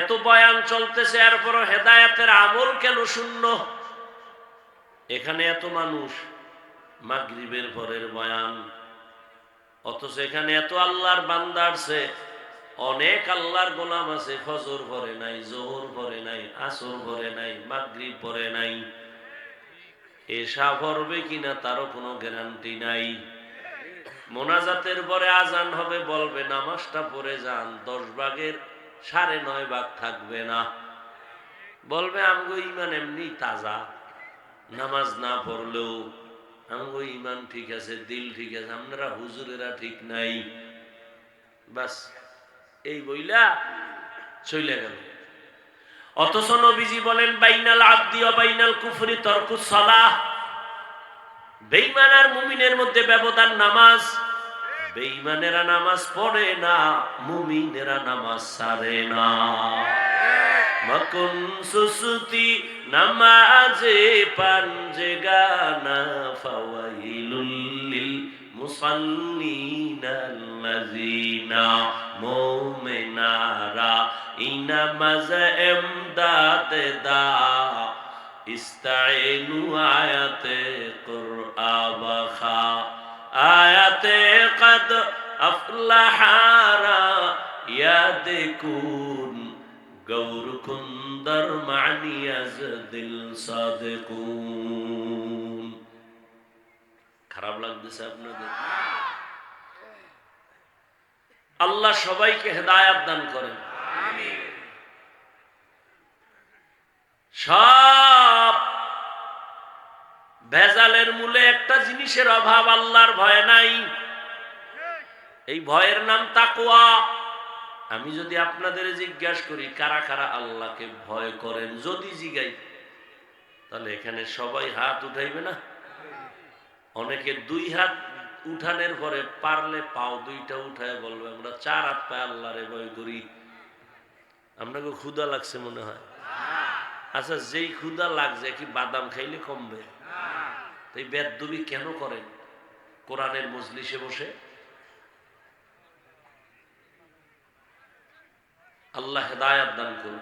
এত বয়ান চলতেছে, এরপরও হেদায়াতের আমল কেন শূন্য? এখানে এত মানুষ, মাগরিবের পরের বয়ান। অথচ এখানে এত আল্লাহর বান্দা আসছে, অনেক আল্লাহর গোলাম আছে, ফজর পরে নাই, জোহর পরে নাই, আসর পরে নাই, মাগরিব পরে নাই। এসা পড়বে কিনা তারও কোনো গ্যারান্টি নাই। মোনাজাতের পরে আজান হবে, বলবে, নামাজটা পড়ে যান, দশ ভাগের সাড়ে নয় ভাগ থাকবে না। বলবে, আমগো ইমান এমনি তাজা। নামাজ না পড়লেও আমগো ইমান ঠিক আছে, দিল ঠিক আছে আপনারা হুজুরেরা ঠিক নাই। বাস, এই বইলা চলে গেল। অথচ নবীজি বলেন, বাইনাল আব্দি বাইনাল কুফরি তরকু সালাহ। বেঈমান আর মুমিনের মধ্যে ব্যবধান নামাজ বেঈমানেরা নামাজ পড়ে না, মুমিনেরা নামাজ সারে না। মকুন সুসুতি নামাজে পাঞ্জে গানা, ফাওয়াইলুল লিল মুসাল্লিনাল্লাযিনা মুমিনারা ইনামাজ এমদাদ দা ইস্তাইনু আয়াতে কুরআবাখা গৌর কুন্দর মানিয়াজ দিল খারাপ লাগতেছে আপনাদের? আল্লাহ সবাইকে হেদায়াত দান করেন। সব ভেজালের মূলে একটা জিনিসের অভাব আল্লাহর ভয় নাই। এই ভয়ের নাম তাকুয়া আমি যদি আপনাদের জিজ্ঞাসা করি, কারা কারা আল্লাহকে ভয় করেন, যদি জিগাই, তাহলে এখানে সবাই হাত উঠাইবে না? অনেকে দুই হাত উঠানের পরে পারলে পাও দুইটা উঠায় বলবে, আমরা চার হাত পায়ে আল্লাহরে ভয় করি। আপনাকে ক্ষুদা লাগছে মনে হয়? আচ্ছা যেই ক্ষুদা লাগছে কি বাদাম খাইলে কমবে? এই বেদবি কেন করেন? কোরআনের মজলিসে বসে আল্লাহ হেদায়াত দান করুন